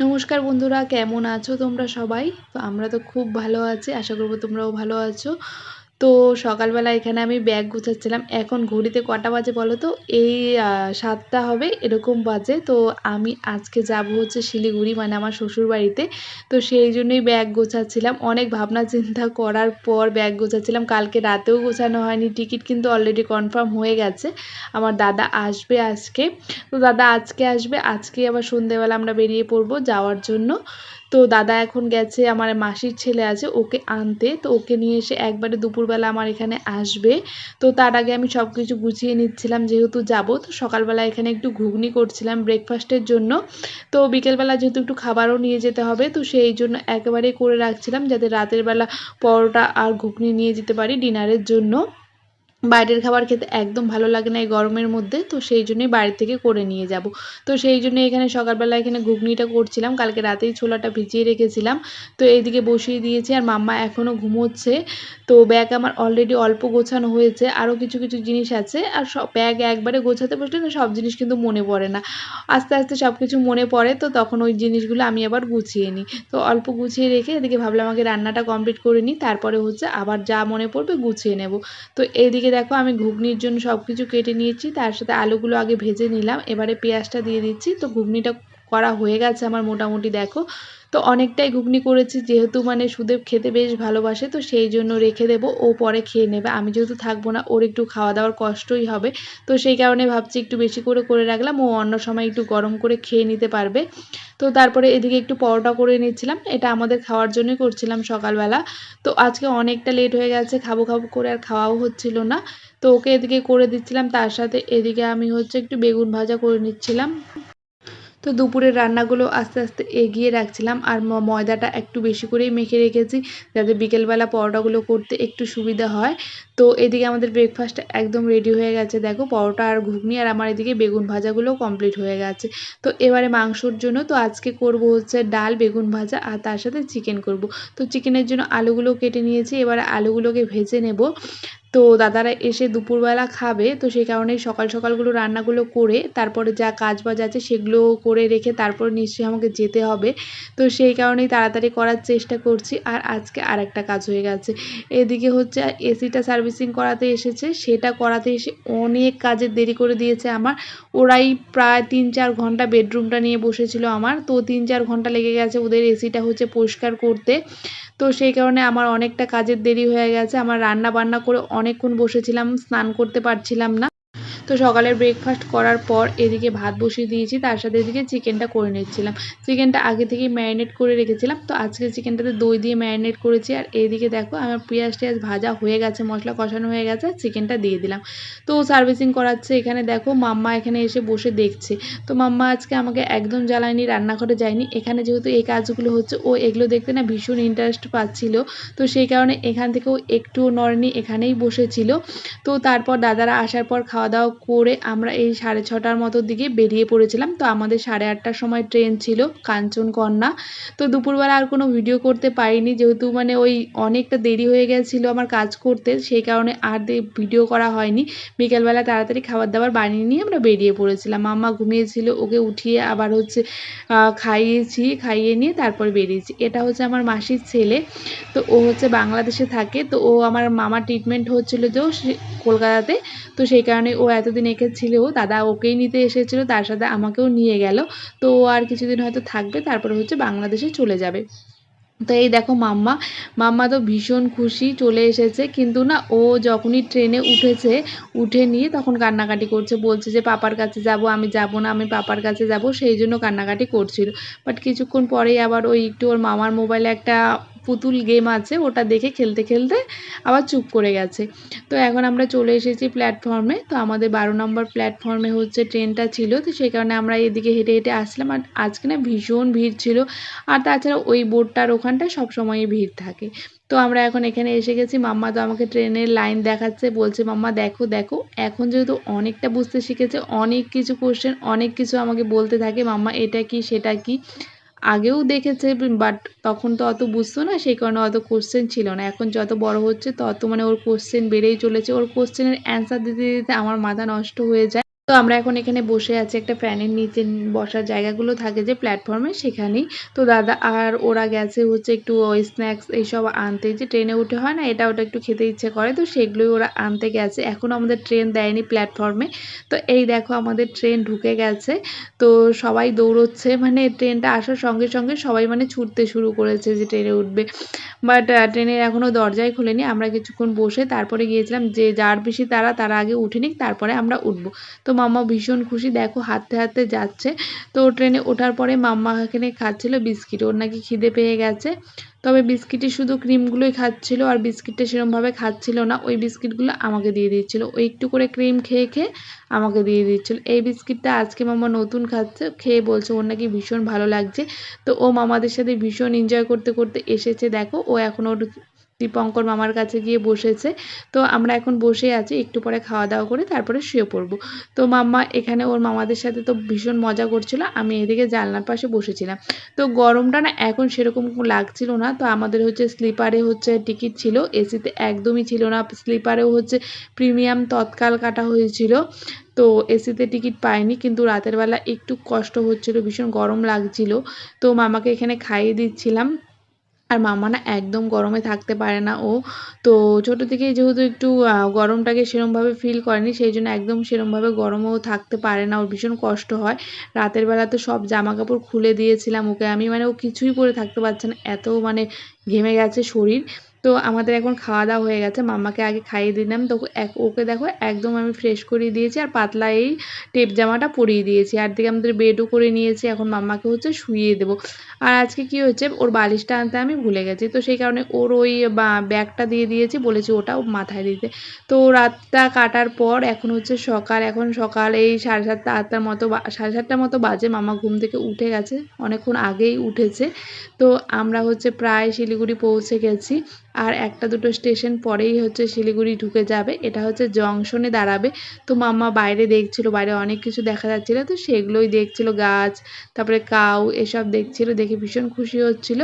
নমস্কার বন্ধুরা, কেমন আছো তোমরা সবাই? তো আমরা তো খুব ভালো আছি, আশা করব তোমরাও ভালো আছো। তো সকালবেলা এখানে আমি ব্যাগ গুছাচ্ছিলাম। এখন ঘড়িতে কটা বাজে বলো তো? এই সাতটা হবে, এরকম বাজে। তো আমি আজকে যাব হচ্ছে শিলিগুড়ি মানে আমার শ্বশুর বাড়িতে তো সেই জন্যই ব্যাগ গোছাচ্ছিলাম। অনেক ভাবনা চিন্তা করার পর ব্যাগ গোছাচ্ছিলাম। কালকে রাতেও গোছানো হয়নি। টিকিট কিন্তু অলরেডি কনফার্ম হয়ে গেছে। আমার দাদা আসবে আজকে। তো দাদা আজকে আসবে। আজকে আবার সন্ধেবেলা আমরা বেরিয়ে পড়ব যাওয়ার জন্য। তো দাদা এখন গেছে, আমার মাসির ছেলে আছে, ওকে আনতে। তো ওকে নিয়ে এসে একবারে দুপুরবেলা আমার এখানে আসবে। তো তার আগে আমি সব কিছু গুছিয়ে নিচ্ছিলাম, যেহেতু যাব। তো সকালবেলা এখানে একটু ঘুগনি করছিলাম ব্রেকফাস্টের জন্য। তো বিকেলবেলা যেহেতু একটু খাবারও নিয়ে যেতে হবে, তো সেই জন্য একেবারেই করে রাখছিলাম, যাতে রাতের বেলা পরোটা আর ঘুগনি নিয়ে যেতে পারি ডিনারের জন্য। বাইরের খাবার খেতে একদম ভালো লাগে না এই গরমের মধ্যে, তো সেই জন্যই বাইরে থেকে করে নিয়ে যাব। তো সেই জন্য এখানে সকালবেলা এখানে ঘুগনিটা করছিলাম, কালকে রাতেই ছোলাটা ভিজিয়ে রেখেছিলাম। তো এইদিকে বসিয়ে দিয়েছি আর মাম্মা এখনও ঘুমোচ্ছে। তো ব্যাগ আমার অলরেডি অল্প গোছানো হয়েছে আরও কিছু কিছু জিনিস আছে আর সব ব্যাগ একবারে গোছাতে বসলে না সব জিনিস কিন্তু মনে পড়ে না। আস্তে আস্তে সব কিছু মনে পড়ে, তো তখন ওই জিনিসগুলো আমি আবার গুছিয়ে নিই। তো অল্প গুছিয়ে রেখে এদিকে ভাবলাম আমাকে রান্নাটা কমপ্লিট করে নিই, তারপরে হচ্ছে আবার যা মনে পড়বে গুছিয়ে নেব। তো এইদিকে দেখো আমি ঘুগনির জন্য সব কিছু কেটে নিয়েছি, তার সাথে আলুগুলো আগে ভেজে নিলাম, এবারে পেঁয়াজটা দিয়ে দিচ্ছি। তো ঘুগনিটা করা হয়ে গেছে আমার মোটামুটি, দেখো। তো অনেকটাই ঘুগনি করেছি, যেহেতু মানে সুদেব খেতে বেশ ভালোবাসে, তো সেই জন্য রেখে দেবো, ও পরে খেয়ে নেবে। আমি যেহেতু থাকব না, ওর একটু খাওয়া দাওয়ার কষ্টই হবে, তো সেই কারণে ভাবছি একটু বেশি করে করে রাখলাম, ও অন্য সময় একটু গরম করে খেয়ে নিতে পারবে। তো তারপরে এদিকে একটু পরোটা করে নিচ্ছিলাম, এটা আমাদের খাওয়ার জন্যই করছিলাম সকালবেলা। তো আজকে অনেকটা লেট হয়ে গেছে, খাব খাব করে আর খাওয়াও হচ্ছিল না। তো ওকে এদিকে করে দিচ্ছিলাম, তার সাথে এদিকে আমি হচ্ছে একটু বেগুন ভাজা করে নিচ্ছিলাম। তো দুপুরের রান্নাগুলো আস্তে আস্তে এগিয়ে রাখছিলাম আর ময়দাটা একটু বেশি করেই মেখে রেখেছি যাতে বিকেলবেলা পরোটাগুলো করতে একটু সুবিধা হয়। তো এদিকে আমাদের ব্রেকফাস্ট একদম রেডি হয়ে গেছে। দেখো পরোটা আর ঘুগনি আর আমার এদিকে বেগুন ভাজাগুলো কমপ্লিট হয়ে গেছে। তো এবারে মাংসর জন্য তো আজকে করব হচ্ছে ডাল, বেগুন ভাজা আর তার সাথে চিকেন করব। তো চিকেনের জন্য আলুগুলো কেটে নিয়েছি, এবারে আলুগুলোকে ভেজে নেব। তো দাদারা এসে দুপুরবেলা খাবে, তো সেই কারণেই সকাল সকালগুলো রান্নাগুলো করে, তারপরে যা কাজ বাজ আছে সেগুলো করে রেখে তারপর নিশ্চয়ই আমাকে যেতে হবে। তো সেই কারণেই তাড়াতাড়ি করার চেষ্টা করছি, আর আজকে আর একটা কাজ হয়ে গেছে। এদিকে হচ্ছে এসিটা সার্ভিসিং করাতে এসেছে, সেটা করাতে এসে অনেক কাজের দেরি করে দিয়েছে আমার। ওরাই প্রায় তিন চার ঘণ্টা বেডরুমটা নিয়ে বসেছিল আমার। তো তিন চার ঘণ্টা লেগে গেছে ওদের এসিটা হচ্ছে পরিষ্কার করতে। তো সেই কারণে আমার অনেকটা কাজের দেরি হয়ে গেছে। আমার রান্না বান্না করে অনেকক্ষণ বসেছিলাম, স্নান করতে পারছিলাম না। তো সকালের ব্রেকফাস্ট করার পর এদিকে ভাত বসিয়ে দিয়েছি, তার সাথে এদিকে চিকেনটা করে নিচ্ছিলাম। চিকেনটা আগে থেকেই ম্যারিনেট করে রেখেছিলাম, তো আজকে চিকেনটাতে দই দিয়ে ম্যারিনেট করেছি। আর এদিকে দেখো, আমার পেঁয়াজ টেয়াজ ভাজা হয়ে গেছে, মশলা কষানো হয়ে গেছে চিকেনটা দিয়ে দিলাম। তো সার্ভিসিং করাচ্ছে এখানে দেখো, মাম্মা এখানে এসে বসে দেখছে। তো মাম্মা আজকে আমাকে একদম জ্বালায়নি, রান্নাঘরে যায়নি। এখানে যেহেতু এই কাজগুলো হচ্ছে, ও এগুলো দেখতে না ভীষণ ইন্টারেস্ট পাচ্ছিল। তো সেই কারণে এখান থেকেও একটুও নড়েনি, এখানেই বসেছিল। তো তারপর দাদারা আসার পর খাওয়া দাওয়া করে আমরা এই সাড়ে ছটার মতো দিকে বেরিয়ে পড়েছিলাম। তো আমাদের সাড়ে আটটার সময় ট্রেন ছিল, কাঞ্চনকন্যা। তো দুপুরবেলা আর কোনো ভিডিও করতে পারিনি। যেহেতু মানে ওই অনেকটা দেরি হয়ে গেছিল আমার কাজ করতে, সেই কারণে আর ভিডিও করা হয়নি। বিকেলবেলা তাড়াতাড়ি খাবার দাবার বানিয়ে নিয়ে আমরা বেরিয়ে পড়েছিলাম। মাম্মা ঘুমিয়েছিল, ওকে উঠিয়ে আবার হচ্ছে খাইয়েছি, খাইয়ে নিয়ে তারপর বেরিয়েছি। এটা হচ্ছে আমার মাসির ছেলে। তো ও হচ্ছে বাংলাদেশে থাকে। তো ও আমার মামার ট্রিটমেন্ট হচ্ছিল যে কলকাতাতে। তো সেই কারণে ও এতদিন ছিল দাদা ওকেই নিতে এসেছিল, তার সাথে আমাকেও নিয়ে গেল। তো ও আর কিছুদিন হয়তো থাকবে, তারপরে হচ্ছে বাংলাদেশে চলে যাবে। তো এই দেখো মাম্মা মাম্মা তো ভীষণ খুশি চলে এসেছে, কিন্তু না ও যখনই ট্রেনে উঠেছে, উঠে নিয়ে তখন কান্নাকাটি করছে, বলছে যে পাপার কাছে যাব, আমি যাব না, আমি পাপার কাছে যাব, সেই জন্য কান্নাকাটি করছিল। বাট কিছুক্ষণ পরেই আবার ওই একটু ওর মামার মোবাইলে একটা পুতুল গেম আছে, ওটা দেখে খেলতে খেলতে আবার চুপ করে গেছে। তো এখন আমরা চলে এসেছি প্ল্যাটফর্মে তো আমাদের বারো নম্বর প্ল্যাটফর্মে হচ্ছে ট্রেনটা ছিল। তো সেই কারণে আমরা এদিকে হেঁটে হেঁটে আসলাম। আর আজকে না ভীষণ ভিড় ছিল। আর তাছাড়া ওই বোর্ডটার ওখানটায় সবসময়ই ভিড় থাকে। তো আমরা এখন এখানে এসে গেছি। মাম্মা তো আমাকে ট্রেনের লাইন দেখাচ্ছে, বলছে, মাম্মা, দেখো দেখো, এখন যেহেতু অনেকটা বুঝতে শিখেছে, অনেক কিছু কোশ্চেন অনেক কিছু আমাকে বলতে থাকে, মাম্মা, এটা কি, সেটা কি? আগেও দেখেছে বাট তখন তো অত বুঝতো না, সেই কারণে অত কোশ্চেন ছিল না। এখন যত বড় হচ্ছে, তত মানে ওর কোশ্চেন বেড়েই চলেছে। ওর কোশ্চেনের অ্যান্সার দিতে দিতে আমার মাথা নষ্ট হয়ে যায়। তো আমরা এখন এখানে বসে আছি একটা ফ্যানের নিচে বসার জায়গাগুলো থাকে যে প্ল্যাটফর্মে সেখানেই। তো দাদা, আর ওরা গেছে হচ্ছে একটু ওই স্ন্যাক্স এইসব আনতে। যে ট্রেনে উঠে হয় না, এটা ওটা একটু খেতে ইচ্ছে করে, তো সেগুলোই ওরা আনতে গেছে। এখন আমাদের ট্রেন দেয়নি প্ল্যাটফর্মে তো এই দেখো আমাদের ট্রেন ঢুকে গেছে। তো সবাই দৌড়চ্ছে মানে ট্রেনটা আসার সঙ্গে সঙ্গে সবাই মানে ছুটতে শুরু করেছে যে ট্রেনে উঠবে। বাট ট্রেনের এখনও দরজাই খুলেনি। আমরা কিছুক্ষণ বসে তারপরে গিয়েছিলাম যে যার বেশি তারা তারা আগে উঠে নিক, তারপরে আমরা উঠবো। তো মাম্মা ভীষণ খুশি, দেখো হাঁটতে হাঁটতে যাচ্ছে। তো ট্রেনে ওঠার পরে মাম্মা এখানে খাচ্ছিল বিস্কিট, ওর নাকি খিদে পেয়ে গেছে। তবে বিস্কিটে শুধু ক্রিমগুলোই খাচ্ছিল আর বিস্কিটটা সেরমভাবে খাচ্ছিল না, ওই বিস্কিটগুলো আমাকে দিয়ে দিচ্ছিল। ওই একটু করে ক্রিম খেয়ে খেয়ে আমাকে দিয়ে দিচ্ছিল। এই বিস্কিটটা আজকে মামা নতুন খাচ্ছে, খেয়ে বলছে ওর নাকি ভীষণ ভালো লাগছে। তো ও মামাদের সাথে ভীষণ এনজয় করতে করতে এসেছে, দেখো ও এখন ওর দীপঙ্কর মামার কাছে গিয়ে বসেছে। তো আমরা এখন বসে আছি, একটু পরে খাওয়া দাওয়া করে তারপরে শুয়ে পড়ব। তো মাম্মা এখানে ওর মামাদের সাথে তো ভীষণ মজা করছিল, আমি এদিকে জানলার পাশে বসেছিলাম। তো গরমটা না এখন সেরকম লাগছিল না, তো আমাদের হচ্ছে স্লিপারে হচ্ছে টিকিট ছিল, এসিতে একদমই ছিল না, স্লিপারেও হচ্ছে প্রিমিয়াম তৎকাল কাটা হয়েছিল। তো এসিতে টিকিট পাইনি, কিন্তু রাতের বেলা একটু কষ্ট হচ্ছিল, ভীষণ গরম লাগছিল। তো মামাকে এখানে খাইয়ে দিচ্ছিলাম আর মামা না একদম গরমে থাকতে পারে না ও। তো ছোট থেকেই যেহেতু একটু গরমটাকে সেরমভাবে ফিল করেনি, সেই জন্য একদম সেরমভাবে গরমও থাকতে পারে না। ওর ভীষণ কষ্ট হয়। রাতের বেলা তো সব জামা কাপড় খুলে দিয়েছিলাম ওকে। আমি মানে ও কিছুই পরে থাকতে পারছে না। এত মানে ঘেমে গেছে শরীর। তো আমাদের এখন খাওয়া দাওয়া হয়ে গেছে, মাম্মাকে আগে খাইয়ে দিলাম। তো এক, ওকে দেখো একদম আমি ফ্রেশ করিয়ে দিয়েছি আর পাতলা এই টেপ জামাটা পরিয়ে দিয়েছি। আর দিকে আমাদের বেডও করে নিয়েছি, এখন মাম্মাকে হচ্ছে শুইয়ে দেবো। আর আজকে কি হচ্ছে ওর বালিশটা আনতে আমি ভুলে গেছি। তো সেই কারণে ওর ওই ব্যাগটা দিয়ে দিয়েছি, বলেছি ওটা মাথায় দিতে। তো রাতটা কাটার পর এখন হচ্ছে সকাল, এখন সকাল এই সাড়ে সাতটা, আটটার মতো সাড়ে সাতটার মতো বাজে মামা ঘুম থেকে উঠে গেছে, অনেকক্ষণ আগেই উঠেছে। তো আমরা হচ্ছে প্রায় শিলিগুড়ি পৌঁছে গেছি। আর একটা দুটো স্টেশন পরেই হচ্ছে শিলিগুড়ি ঢুকে যাবে। এটা হচ্ছে জংশনে দাঁড়াবে। তো মাম্মা বাইরে দেখছিল, বাইরে অনেক কিছু দেখা যাচ্ছিল। তো সেগুলোই দেখছিল, গাছ, তারপরে কাউ এসব দেখছিল, দেখে ভীষণ খুশি হচ্ছিল।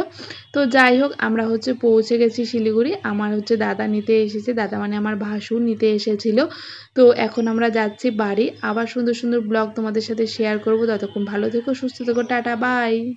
তো যাই হোক, আমরা হচ্ছে পৌঁছে গেছি শিলিগুড়ি। আমার হচ্ছে দাদা নিতে এসেছে। দাদা মানে আমার ভাসুর নিতে এসেছিল। তো এখন আমরা যাচ্ছি বাড়ি। আবার সুন্দর সুন্দর ব্লগ তোমাদের সাথে শেয়ার করব। ততক্ষণ ভালো থেকো, সুস্থ থেকো, টাটা, বাই।